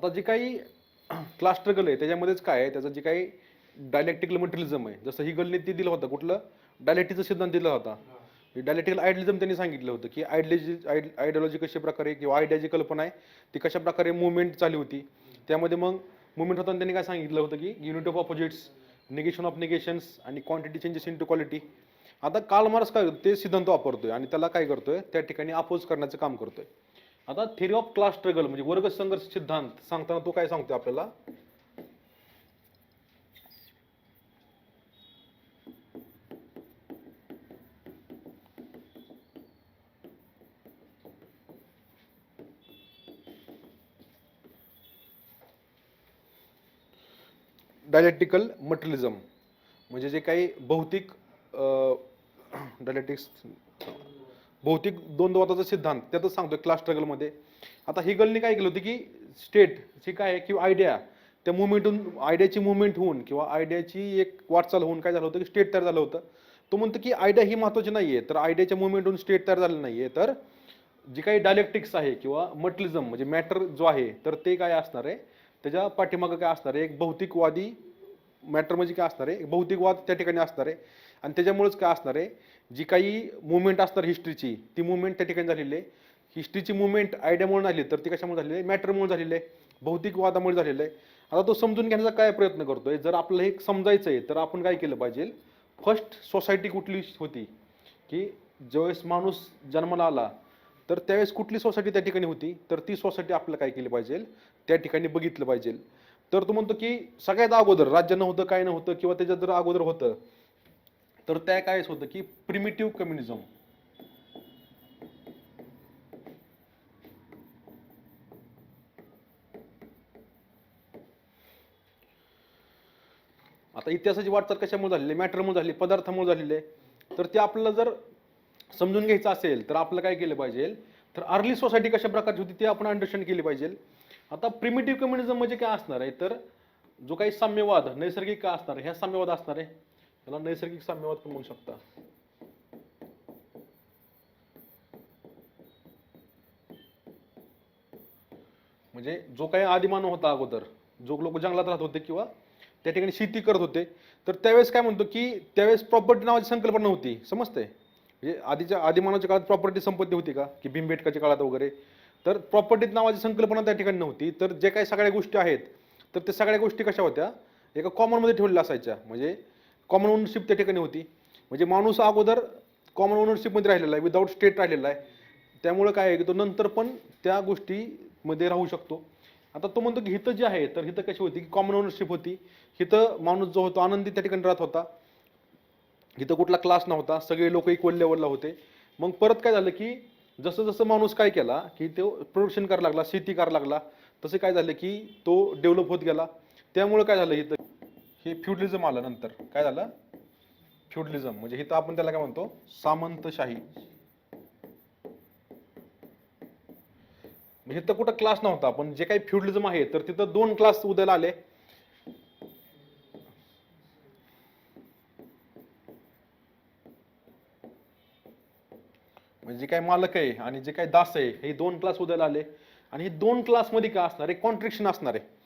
आता जे काही क्लास स्ट्रगल आहे त्याच्यामध्येच काय आहे त्याचं जे काही डायलेक्टिकल मटेरियलिझम आहे जसं ही गलने ते दिलं होतं कुठलं? डायलेक्टिकचा सिद्धांत दिला होता. डायलेक्टिकल आयडिलिझम त्यांनी सांगितलं होतं की आयडिलॉजी आयडिओलॉजी कशा प्रकारे किंवा आयडिया जी कल्पना आहे ती कशा प्रकारे मुवमेंट चालू होती. त्यामध्ये मग मुवमेंट होताना त्यांनी काय सांगितलं होतं की unit of opposites negation of negations आणि quantity changes into quality आता काल मार्क्स काय ते सिद्धांत वापरतोय आणि त्याला काय करतोय? त्या ठिकाणी अपोज करण्याचं काम करतोय. आता थेरी ऑफ क्लास स्ट्रगल म्हणजे वर्ग संघर्ष सिद्धांत. सांगताना तो काय सांगतो आपल्याला? डायलेक्टिकल मटेरियलिझम म्हणजे जे काही भौतिक डायलेक्टिक्स भौतिक द्वंद्ववादाचा सिद्धांत त्यातच सांगतोय क्लास स्ट्रगलमध्ये आता ही काय केलं होतं की स्टेट जी काय आहे किंवा आयडिया त्या मुवमेंटून आयडियाची मुवमेंट होऊन किंवा आयडियाची एक वाटचाल होऊन काय झालं होतं की स्टेट तयार झालं होतं. तो म्हणतो की आयडिया ही महत्त्वाची नाही आहे तर आयडियाच्या मुवमेंटून स्टेट तयार झालं नाही आहे तर जी काही डायलेक्टिक्स आहे किंवा मटलिझम म्हणजे मॅटर जो आहे तर ते काय असणार आहे? त्याच्या पाठीमागं काय असणार आहे? एक भौतिकवादी मॅटर म्हणजे काय असणार आहे? एक भौतिकवाद त्या ठिकाणी असणार आहे. आणि त्याच्यामुळेच काय असणार आहे? जी काही मुवमेंट असणार हिस्ट्रीची ती मुवमेंट त्या ठिकाणी झालेली आहे. हिस्ट्रीची मुवमेंट आयडियामुळे झाली तर ती कशामुळे झालेली आहे? मॅटरमुळे झालेली आहे. भौतिकवादामुळे झालेलं आहे. आता तो समजून घेण्याचा काय प्रयत्न करतोय? जर आपल्याला हे समजायचं आहे तर आपण काय केलं पाहिजे? फर्स्ट सोसायटी कुठली होती? की ज्यावेळेस माणूस जन्माला आला तर त्यावेळेस कुठली सोसायटी त्या ठिकाणी होती? तर ती सोसायटी आपल्याला काय केली पाहिजे? त्या ठिकाणी बघितलं पाहिजे. तर तो म्हणतो की सगळ्यात अगोदर राज्य नव्हतं काय नव्हतं किंवा त्याच्यात जर अगोदर होतं तर त्या काय होतं की प्रिमिटिव्ह कम्युनिझम आता इतिहासाची वाटचाल कशामुळे झालेली मॅटरमुळे झाली पदार्थामुळे झालेली आहे? तर ते आपल्याला जर समजून घ्यायचं असेल तर आपलं काय केलं पाहिजे? तर अर्ली सोसायटी कशा प्रकारची होती ते आपण अंडरस्टँड केली पाहिजे. आता प्रिमिटिव्ह कम्युनिझम म्हणजे काय असणार आहे? तर जो काही साम्यवाद नैसर्गिक का असणार आहे? ह्या साम्यवाद असणार आहे. त्याला नैसर्गिक साम्यवाद पण म्हणू शकता. म्हणजे जो काही आदिमानव होता अगोदर जो लोक जंगलात राहत होते किंवा त्या ठिकाणी शेती करत होते तर त्यावेळेस काय म्हणतो की त्यावेळेस प्रॉपर्टी नावाची संकल्पना होती समजते म्हणजे आधीच्या आदिमानवाच्या काळात प्रॉपर्टी संपत्ती होती का? की भीमबेटकाच्या काळात वगैरे. तर प्रॉपर्टी नावाची संकल्पना त्या ठिकाणी नव्हती. तर जे काही सगळ्या गोष्टी आहेत तर त्या सगळ्या गोष्टी कशा होत्या? एका कॉमनमध्ये ठेवलेल्या असायच्या. म्हणजे कॉमन ओनरशिप त्या ठिकाणी होती. म्हणजे माणूस अगोदर कॉमन ओनरशिपमध्ये राहिलेला आहे विदाऊट स्टेट राहिलेला आहे. त्यामुळे काय आहे की तो नंतर पण त्या गोष्टीमध्ये राहू शकतो. आता तो म्हणतो की हिथं जे आहे तर हिथं कशी होती? की कॉमन ओनरशिप होती. हिथं माणूस जो होतो आनंदी त्या ठिकाणी राहत होता. इथं कुठला क्लास नव्हता. सगळे लोक इक्वल लेवलला होते. मग परत काय झालं की जसं जसं माणूस काय केला की तो प्रोडक्शन करायला लागला शेती करायला लागला तसे काय झालं की तो डेव्हलप होत गेला. त्यामुळे काय झालं इथं? हे फ्युडलिझम आलं नंतर. काय झालं? फ्युडलिझम. म्हणजे इथं आपण त्याला काय म्हणतो? सामंतशाही. म्हणजे तर कुठं क्लास नव्हता पण जे काही फ्युडलिझम आहे तर तिथं दोन क्लास उदयाला आले. म्हणजे काय मालक आहे आणि जे काही दास आहे हे दोन क्लास उद्याला आले. आणि हे दोन क्लासमध्ये काय असणार? आहे कॉन्ट्रिक्शन असणार. आहे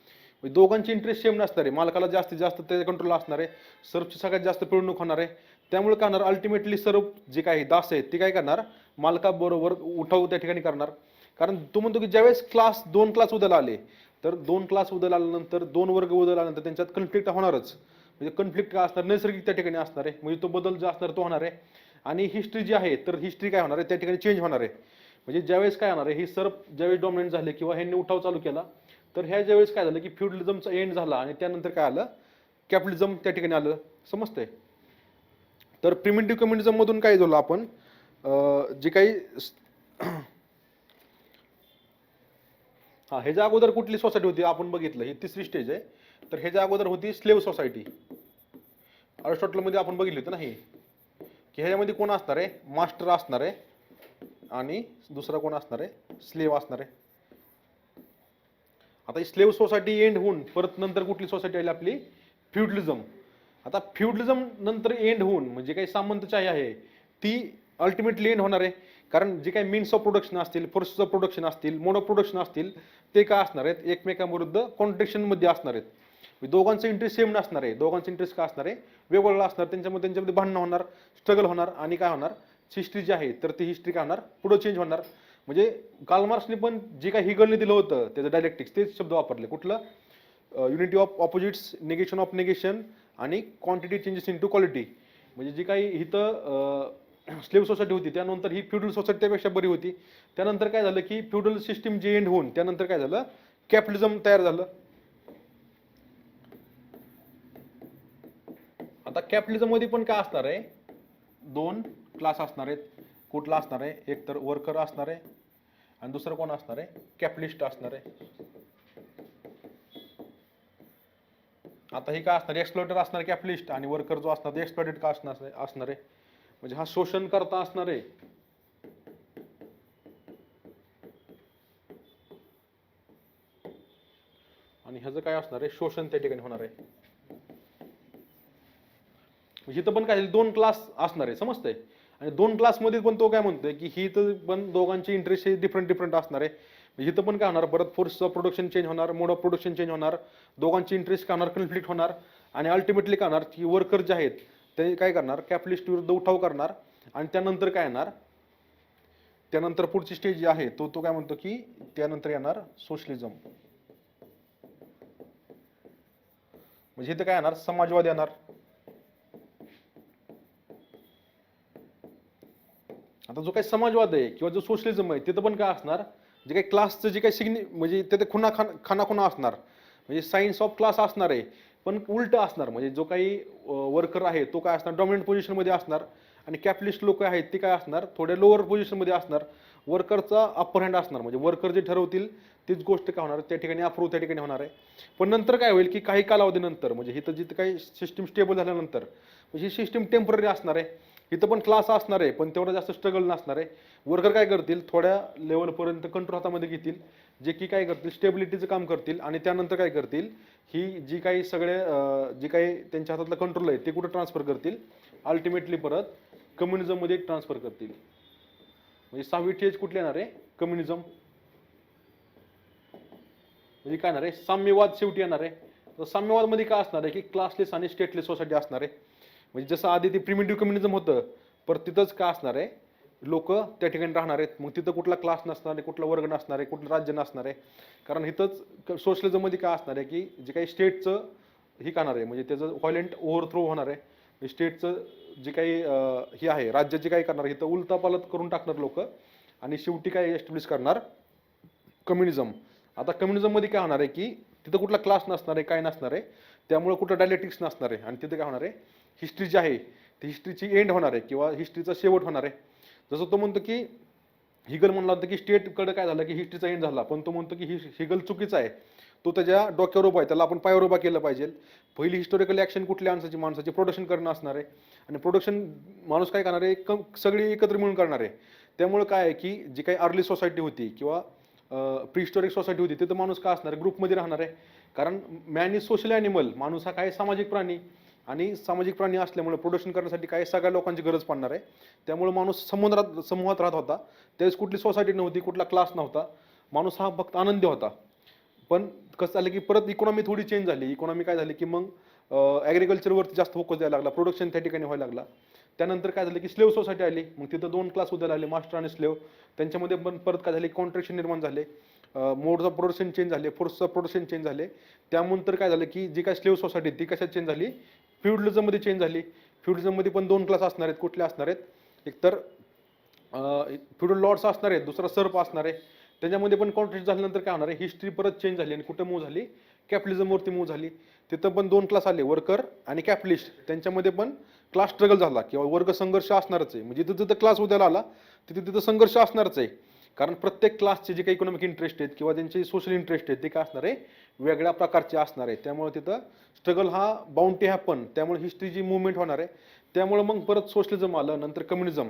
म्हणजे दोघांची इंटरेस्ट सेम नसणार. आहे मालकाला जास्तीत जास्त त्याच्या कंट्रोल असणार. आहे सर्फची सगळ्यात जास्त पिळवणूक होणार आहे त्यामुळे काय होणार? अल्टिमेटली सर्व जे काही दास आहेत ते काय करणार? मालकाबरोबर उठाव त्या ठिकाणी करणार. कारण तो म्हणतो की ज्यावेळेस क्लास दोन क्लास उद्याला आले तर दोन क्लास उद्याला आल्यानंतर दोन वर्ग उद्याला आल्यानंतर त्यांच्यात कन्फ्लिक्ट होणारच. म्हणजे कन्फ्लिक्ट काय असणार? नैसर्गिक त्या ठिकाणी असणार. आहे म्हणजे तो बदल जो असणार तो होणार. आहे आणि हिस्ट्री जी आहे तर हिस्ट्री काय होणार आहे? त्या ठिकाणी चेंज होणार आहे. म्हणजे ज्यावेळेस काय होणार आहे? ही सर्व ज्यावेळेस डॉमिनेट झाले किंवा ह्यांनी उठाव चालू केला तर ह्या ज्यावेळेस काय झालं की फ्युडलिझमचा एंड झाला आणि त्यानंतर काय आलं? कॅपिटलिझम त्या ठिकाणी आलं. समजतंय? तर प्रिमिटिव्ह कम्युनिझममधून काय झालं आपण? जे काही हा ह्याच्या अगोदर कुठली सोसायटी होती आपण बघितलं ही तिसरी स्टेज आहे. तर ह्याच्या अगोदर होती स्लेव्ह सोसायटी अरिस्टॉटलमध्ये आपण बघितली होती ना ही. की ह्याच्यामध्ये कोण असणार आहे? मास्टर असणार आहे आणि दुसरा कोण असणार आहे? स्लेव असणार आहे. आता ही स्लेव्ह सोसायटी एंड होऊन परत नंतर कुठली सोसायटी आली आपली? फ्युडलिझम आता फ्युडलिझम नंतर एंड होऊन म्हणजे काही सामंतशाही आहे ती अल्टिमेटली एंड होणार आहे. कारण जे काही मीन्स ऑफ प्रोडक्शन असतील फोर्सेस ऑफ प्रोडक्शन असतील मोड ऑफ प्रोडक्शन असतील ते काय असणार आहेत? एकमेकांविरुद्ध कॉन्ट्रेक्शनमध्ये असणार आहेत. म्हणजे दोघांचं इंटरेस्ट सेम नसणार आहे. दोघांचं इंटरेस्ट काय असणार आहे? वेगवेगळा असणार. त्यांच्यामध्ये त्यांच्यामध्ये भांडणं होणार स्ट्रगल होणार आणि काय होणार? हिस्ट्री जी आहे तर ती हिस्ट्री काय होणार? पुढं चेंज होणार. म्हणजे कार्ल मार्क्सने पण जे काही हिगलने दिलं होतं त्याचं डायलेक्टिक्स तेच शब्द वापरले. कुठलं? Unity of opposites negation of negation आणि quantity changes into quality म्हणजे जी काही इथं स्लेव्ह सोसायटी होती त्यानंतर ही फ्युडल सोसायटी त्यापेक्षा बरी होती. त्यानंतर काय झालं की फ्युडल सिस्टीम जे एंड होऊन त्यानंतर काय झालं? कॅपिटलिझम तयार झालं. आता कॅपिटलिझममध्ये पण काय असणार आहे? दोन क्लास असणार आहेत. कुठला असणार आहे? एक तर वर्कर असणार आहे आणि दुसरं कोण असणार आहे? कॅपिटलिस्ट असणार आहे. आता हे काय असणार? एक्सप्लॉयटर असणार कॅपिटलिस्ट आणि वर्कर जो असणार एक्सप्लॉयटेड का असणार असणार आहे. म्हणजे हा शोषण करता असणार आहे. आणि ह्याचं काय असणार आहे? शोषण त्या ठिकाणी होणार आहे. म्हणजे इथं पण काय दोन क्लास असणार आहे. समजतंय? आणि दोन क्लासमध्ये पण तो काय म्हणतोय की ही तर पण दोघांचे इंटरेस्ट हे डिफरंट डिफरंट असणार आहे. म्हणजे इथं पण काय होणार परत फोर्सचं प्रोडक्शन चेंज होणार मोड ऑफ प्रोडक्शन चेंज होणार दोघांची इंटरेस्ट काय होणार कन्फ्लिक्ट होणार आणि अल्टिमेटली काय होणार की वर्कर जे आहेत ते काय करणार कॅपिटलिस्ट विरुद्ध उठाव करणार आणि त्यानंतर काय येणार त्यानंतर पुढची स्टेज जी आहे तो तो काय म्हणतो की त्यानंतर येणार सोशलिझम म्हणजे इथं काय येणार समाजवाद येणार. आता जो काही समाजवाद आहे किंवा जो सोशलिझम आहे तिथं पण काय असणार? जे काही क्लासचं जे काही सिग्नि म्हणजे तिथे खुना खान खानाखुना असणार. म्हणजे सायन्स ऑफ क्लास असणार आहे. पण उलट असणार. म्हणजे जो काही वर्कर आहे तो काय असणार? डॉमिनंट पोझिशनमध्ये असणार. आणि कॅपिटलिस्ट लोक आहेत ते काय असणार? थोड्या लोअर पोझिशनमध्ये असणार. वर्करचा अपर हँड असणार. म्हणजे वर्कर जे ठरवतील तीच गोष्ट काय होणार? त्या ठिकाणी अप्रूव्ह त्या ठिकाणी होणार आहे. पण नंतर काय होईल की काही कालावधीनंतर म्हणजे इथं जिथं काही सिस्टीम स्टेबल झाल्यानंतर म्हणजे ही सिस्टीम टेंपररी असणार आहे. इथं पण क्लास असणार आहे पण तेवढं जास्त स्ट्रगल नसणार आहे. वर्कर काय करतील? थोड्या लेवलपर्यंत कंट्रोल हातामध्ये घेतील. जे की काय करतील? स्टेबिलिटीचं काम करतील. आणि त्यानंतर काय करतील? ही जी काही सगळे जी काही त्यांच्या हातातलं कंट्रोल आहे ते कुठं ट्रान्सफर करतील? अल्टिमेटली परत कम्युनिझममध्ये ट्रान्सफर करतील. म्हणजे सहावी ठेज कुठली येणार आहे? कम्युनिझम म्हणजे काय येणार आहे? साम्यवाद शेवटी येणार आहे. तर साम्यवादमध्ये काय असणार आहे? की क्लासलेस आणि स्टेटलेस सोसायटी असणार आहे. म्हणजे जसं आधी ते प्रिमिटिव्ह कम्युनिझम होतं पर तिथंच का असणार आहे? लोक त्या ठिकाणी राहणार आहेत. मग तिथं कुठला क्लास नसणार आहे कुठला वर्ग नसणार आहे कुठलं राज्य नसणार आहे? कारण इथंच सोशलिझममध्ये काय असणार आहे की जे काही स्टेटचं हे करणार आहे म्हणजे त्याचं व्हायलेंट ओव्हरथ्रो होणार आहे. म्हणजे स्टेटचं जे काही हे आहे राज्य जे काही करणार आहे इथं उलतापालत करून टाकणार लोक आणि शेवटी काय एस्टॅब्लिश करणार? कम्युनिझम आता कम्युनिझममध्ये काय होणार आहे की तिथं कुठला क्लास नसणार आहे काय नसणार आहे? त्यामुळे कुठं डायलेटिक्स नसणार आहे. आणि तिथं काय होणार आहे? हिस्ट्री जी आहे ती हिस्ट्रीची एंड होणार आहे किंवा हिस्ट्रीचा शेवट होणार आहे. जसं तो म्हणतो की हिगल म्हणला होता की स्टेटकडे काय झालं की हिस्ट्रीचा एंड झाला. पण तो म्हणतो की हि हिगल चुकीचा आहे. तो त्याच्या डोक्यावर उभा आहे. त्याला आपण पायावर उभा केलं पाहिजे. पहिली हिस्टोरिकल ॲक्शन कुठल्या माणसाची? माणसाची प्रोडक्शन करणं असणार आहे. आणि प्रोडक्शन माणूस काय करणार आहे? कम सगळी एकत्र मिळून करणार आहे. त्यामुळे काय आहे की जी काही अर्ली सोसायटी होती किंवा प्रिस्टॉरिक सोसायटी होती तिथं माणूस का असणार आहे? ग्रुपमध्ये राहणार आहे. कारण मॅन इज सोशल ॲनिमल माणूस हा काय सामाजिक प्राणी? आणि सामाजिक प्राणी असल्यामुळे प्रोडक्शन करण्यासाठी काय सगळ्या लोकांची गरज पडणार आहे. त्यामुळे माणूस समुद्रात समूहात राहत होता. त्यावेळेस कुठली सोसायटी नव्हती कुठला क्लास नव्हता. माणूस हा फक्त आनंदी होता. पण कसं झालं की परत इकॉनॉमी थोडी चेंज झाली. इकॉनॉमी काय झाली की मग ॲग्रिकल्चरवरती जास्त फोकस द्यायला लागला. प्रोडक्शन त्या ठिकाणी व्हायला लागला. त्यानंतर काय झालं की स्लेव सोसायटी आली. मग तिथं दोन क्लास उद्याला आले. मास्टर आणि स्लेव त्यांच्यामध्ये पण परत काय झाले कॉन्ट्रॅक्शन निर्माण झाले. मोडचं प्रोडक्शन चेंज झाले फोर्सचं प्रोडक्शन चेंज झाले. त्यानंतर काय झालं की जी काय स्लेव्ह सोसायटी ती कशात चेंज झाली? फ्युडलिझममध्ये चेंज झाली. फ्युडलिझममध्ये पण दोन क्लास असणार आहेत. कुठले असणार आहेत? एकतर फ्युडल लॉर्ड्स असणार आहेत दुसरा सर्प असणार आहे. त्याच्यामध्ये पण कॉन्ट्रॅक्ट झाल्यानंतर काय होणार आहे? हिस्ट्री परत चेंज झाली आणि कुठं मूव्ह झाली? कॅपिटलिझमवरती मूव झाली. तिथं पण दोन क्लास आले वर्कर आणि कॅपिटलिस्ट. त्यांच्यामध्ये पण क्लास स्ट्रगल झाला किंवा वर्ग संघर्ष असणारच आहे. म्हणजे जिथं जिथं क्लास उद्याला आला तिथे तिथं संघर्ष असणारच आहे. कारण प्रत्येक क्लासचे जे काही इकॉनॉमिक इंटरेस्ट आहेत किंवा त्यांचे सोशल इंटरेस्ट आहेत ते काय असणार आहे? वेगळ्या प्रकारचे असणार आहे. त्यामुळे तिथं स्ट्रगल हा बाउंटी हॅपन त्यामुळे हिस्ट्रीची मुवमेंट होणार आहे त्यामुळे मग परत सोशलिझम आलं नंतर कम्युनिझम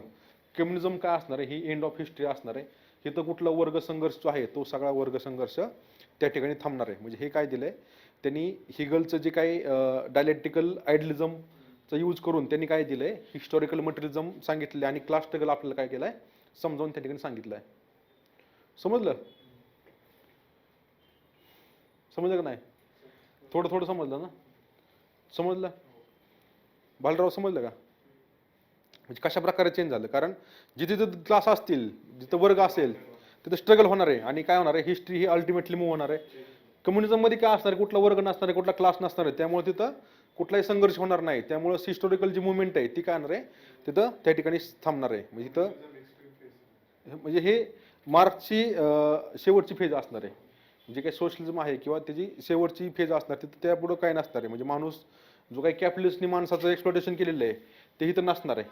कम्युनिझम काय असणार आहे? ही एंड ऑफ हिस्ट्री असणार आहे. तिथं कुठला वर्ग संघर्ष जो आहे तो सगळा वर्ग संघर्ष त्या ठिकाणी थांबणार आहे. म्हणजे हे काय दिलं आहे त्यांनी हिगलचं जे काही डायलेक्टिकल आयडलिझमचा यूज करून त्यांनी काय दिलं आहे हिस्टॉरिकल मटेरियलिझम सांगितले आणि क्लास स्ट्रगल आपल्याला काय केलं आहे समजावून त्या ठिकाणी सांगितलं आहे समजलं? समजलं का नाही? थोडं थोडं समजलं ना? समजलं? बालराव समजलं का? म्हणजे कशा प्रकारे चेंज झालं? कारण जिथे जिथं क्लास असतील जिथं वर्ग असेल तिथं स्ट्रगल होणार आहे. आणि काय होणार आहे? हिस्ट्री ही अल्टिमेटली मूव्ह होणार आहे. कम्युनिझममध्ये काय असणार आहे? कुठला वर्ग नसणार आहे कुठला क्लास नसणार आहे? त्यामुळे तिथं कुठलाही संघर्ष होणार नाही. त्यामुळे हिस्टोरिकल जी मुवमेंट आहे ती काय होणार आहे? तिथं त्या ठिकाणी थांबणार आहे. म्हणजे तिथं म्हणजे हे मार्क्सची शेवटची फेज असणार आहे. जे काही सोशलिझम आहे किंवा त्याची शेवटची फेज असणार तिथं त्यापुढं काय नसणार आहे. म्हणजे माणूस जो काही कॅपिटलिस्टनी माणसाचं एक्सप्लोटेशन केलेलं आहे ते इथं नसणार आहे.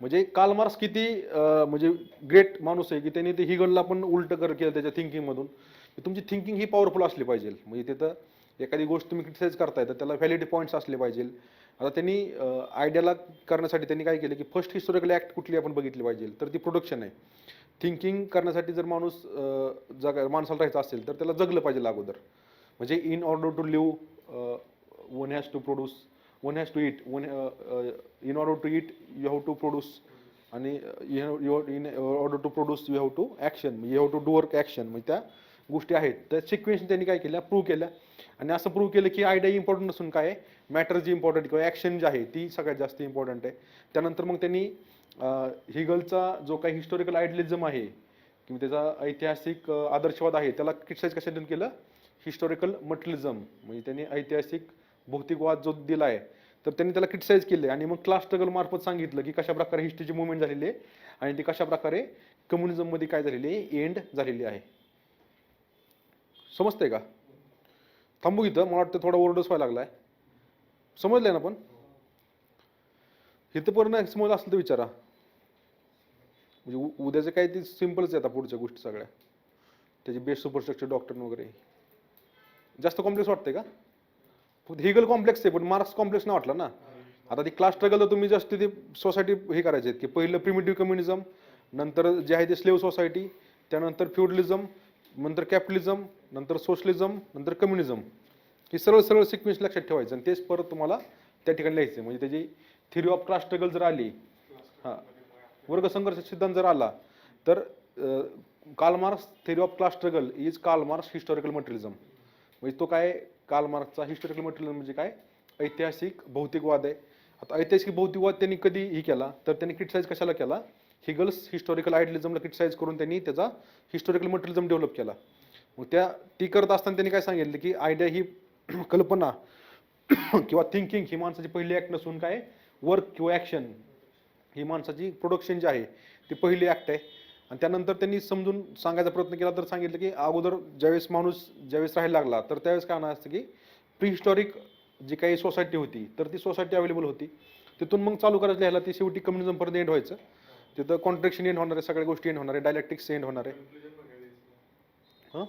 म्हणजे काल मार्क्स किती म्हणजे ग्रेट माणूस आहे की त्यांनी ते हिगलला पण उलट कर केलं त्याच्या थिंकिंगमधून तुमची थिंकिंग ही पॉवरफुल असली पाहिजे. म्हणजे तिथं एखादी गोष्ट तुम्ही क्रिटिसाइज करताय तर त्याला व्हॅलिडी पॉईंट्स असले पाहिजे. आता त्यांनी आयडियाला करण्यासाठी त्यांनी काय केलं की फर्स्ट हिस्टॉरिकल ॲक्ट कुठली आपण बघितली पाहिजे तर ती प्रोडक्शन आहे. थिंकिंग करण्यासाठी जर माणूस जग जगा माणसाला राहायचं असेल तर त्याला जगलं पाहिजे अगोदर. म्हणजे in order to live one has to produce one has to eat one in order to eat you have to produce आणि in order to produce you have to action you have to do work action म्हणजे त्या गोष्टी आहेत. त्या sequence त्यांनी काय केल्या? Prove केल्या. आणि असं प्रूव्ह केलं की आयडिया इम्पॉर्टंट नसून काय आहे? मॅटर जी इम्पॉर्टंट किंवा ॲक्शन जी आहे ती सगळ्यात जास्त इम्पॉर्टंट आहे. त्यानंतर मग त्यांनी हिगलचा जो काही हिस्टोरिकल आयडलिझम आहे किंवा त्याचा ऐतिहासिक आदर्शवाद आहे त्याला क्रिटिसाइज कशातून केलं? हिस्टोरिकल मटलिझम म्हणजे त्यांनी ऐतिहासिक भौतिकवाद जो दिला आहे तर त्यांनी त्याला क्रिटिसाईज केले आणि मग क्लास स्ट्रगल मार्फत सांगितलं की कशा प्रकारे हिस्ट्रीची मुवमेंट झालेली आहे आणि ती कशा प्रकारे कम्युनिझममध्ये काय झालेली आहे? एंड झालेली आहे. समजतंय का? थांबू इथं. मला वाटतं थोडा ओरडस व्हायला लागलाय. आहे ना पण? इथं पण नाही समज असेल तर विचारा. म्हणजे उद्याचं काय ते सिम्पलच आहे आता पुढच्या गोष्टी सगळ्या. त्याची बेस्ट सुपरस्ट्रक्चर डॉक्टर वगैरे. जास्त कॉम्प्लेक्स वाटते का? फक्त हिगल कॉम्प्लेक्स आहे पण मार्क्स कॉम्प्लेक्स नाही वाटलं ना? आता ती क्लास स्ट्रगल तुम्ही जास्त ते सोसायटी हे करायचे आहेत की पहिलं प्रिमिटिव्ह कम्युनिझम नंतर जे आहे ते स्लेव सोसायटी त्यानंतर फ्युडलिझम नंतर कॅपिटलिझम नंतर सोशलिझम नंतर कम्युनिझम हे सरळ सरळ सिक्वेन्स लक्षात ठेवायचं आणि तेच परत तुम्हाला त्या ठिकाणी लिहायचं म्हणजे त्याची थिअरी ऑफ क्लास स्ट्रगल जर आली हां वर्ग संघर्ष सिद्धांत जर आला तर Karl Marx theory of class struggle is Karl Marx historical materialism म्हणजे तो काय कालमार्क्सचा हिस्टॉरिकल मटेरियलिझम म्हणजे काय? ऐतिहासिक भौतिकवाद आहे. आता ऐतिहासिक भौतिकवाद त्यांनी कधी ही केला? तर त्यांनी क्रिटिसाईज कशाला केला? हिगल्स हिस्टॉरिकल आयडियलिझमला क्रिटिसाईज करून त्यांनी त्याचा हिस्टॉरिकल मटेरियलिझम डेव्हलप केला. मग त्या ती करत असताना त्यांनी काय सांगितलं की आयडिया ही कल्पना किंवा थिंकिंग ही माणसाची पहिली ॲक्ट नसून काय? वर्क किंवा ॲक्शन ही माणसाची प्रोडक्शन जी आहे ती पहिली ॲक्ट आहे. आणि त्यानंतर त्यांनी समजून सांगायचा प्रयत्न केला तर सांगितलं की अगोदर ज्यावेळेस माणूस ज्यावेळेस राहायला लागला तर त्यावेळेस काय होणार असतं की प्रिहिस्टॉरिक जी काही सोसायटी होती तर ती सोसायटी अवेलेबल होती. तिथून मग चालू करायचं लिहायला ती शेवटी कम्युनिझमपर्यंत एंड व्हायचं. तिथं कॉन्ट्रॅक्शन एंड होणार आहे सगळ्या गोष्टी एंड होणार आहे डायलेक्टिक्स एंड होणार आहे. हां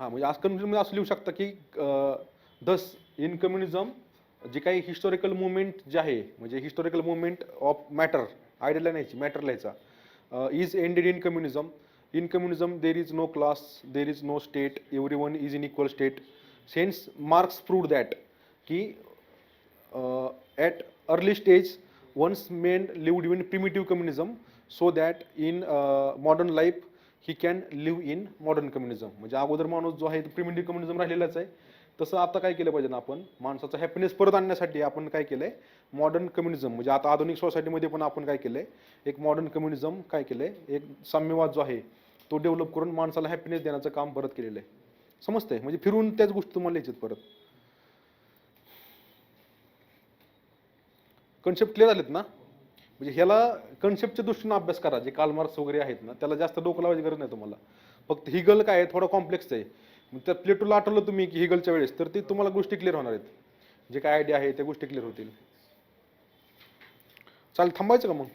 हां म्हणजे आज कन्फ्युजनमध्ये असं लिहू शकता की दस इन कम्युनिझम जे काही हिस्टॉरिकल मुवमेंट जे आहे म्हणजे हिस्टॉरिकल मुवमेंट ऑफ मॅटर आयडियाला न्यायची मॅटर लिहायचा is ended in communism in communism there is no class there is no state every one is in equal state since Marx prove that की at early stage once men lived in primitive communism so that in modern life he can live in modern communism म्हणजे अगोदर माणूस जो आहे तो primitive communism राहिलेलाच आहे. तसं आता काय केलं पाहिजे ना आपण? माणसाचा हॅपीनेस परत आणण्यासाठी आपण काय केलंय? मॉडर्न कम्युनिझम म्हणजे आता आधुनिक सोसायटीमध्ये पण आपण काय केलंय? एक मॉडर्न कम्युनिझम काय केलंय? एक साम्यवाद जो आहे तो डेव्हलप करून माणसाला हॅपीनेस देण्याचं काम परत केलेलं आहे. समजतंय? म्हणजे फिरून त्याच गोष्टी तुम्हाला लिहायच्यात परत. कन्सेप्ट क्लिअर झालेत ना? म्हणजे ह्याला कन्सेप्टच्या दृष्टीने अभ्यास करा. जे काल मार्क्स वगैरे आहेत ना त्याला जास्त डोकं लावायची गरज नाही तुम्हाला. फक्त हिगल काय आहे थोडा कॉम्प्लेक्स आहे. मग त्या प्लेटूला आठवलं तुम्ही की हिगलच्या वेळेस तर ते तुम्हाला गोष्टी क्लिअर होणार आहेत. जे काय आयडिया आहे त्या गोष्टी क्लिअर होतील. चालेल थांबायचं का मग?